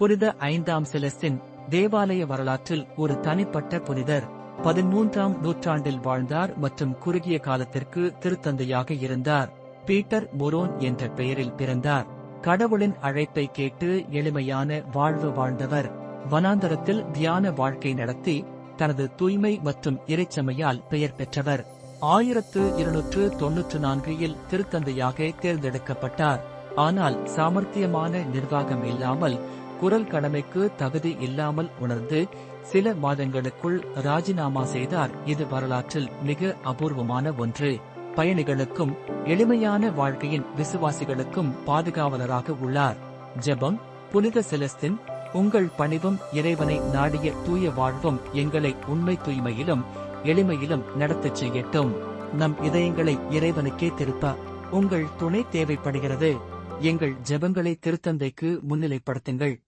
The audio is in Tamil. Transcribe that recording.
புனித ஐந்தாம் செலஸ்தின் தேவாலய வரலாற்றில் ஒரு தனிப்பட்ட புனிதர் பதிமூன்றாம் நூற்றாண்டில் வாழ்ந்தார் மற்றும் குறுகிய காலத்திற்கு திருத்தந்தையாக இருந்தார். பீட்டர் மொரோன் என்ற பெயரில் பிறந்தார். கடவுளின் அழைப்பை கேட்டு எளிமையான வாழ்வு வாழ்ந்தவர். வனாந்தரத்தில் தியான வாழ்க்கை நடத்தி தனது தூய்மை மற்றும் இறைச்சமையால் பெயர் பெற்றவர். ஆயிரத்து இருநூற்று தொன்னூற்று நான்கில் திருத்தந்தையாக தேர்ந்தெடுக்கப்பட்டார். ஆனால் சாமர்த்தியமான நிர்வாகம் இல்லாமல் குரல் கடமைக்கு தகுதி இல்லாமல் உணர்ந்து சில மாதங்களுக்குள் ராஜினாமா செய்தார். இது வரலாற்றில் மிக அபூர்வமான ஒன்று. பயணிகளுக்கும் எளிமையான வாழ்க்கையின் விசுவாசிகளுக்கும் பாதுகாவலராக உள்ளார். ஜெபம் புனித செலஸ்தின் உங்கள் பணிவும் இறைவனை நாடிய தூய வாழ்வும் எங்களை உண்மை தூய்மையிலும் எளிமையிலும் நடத்தச் செய்யட்டும். நம் இதயங்களை இறைவனுக்கே திருப்ப உங்கள் துணை தேவைப்படுகிறது. எங்கள் ஜெபங்களை திருத்தந்தைக்கு முன்னிலைப்படுத்துங்கள்.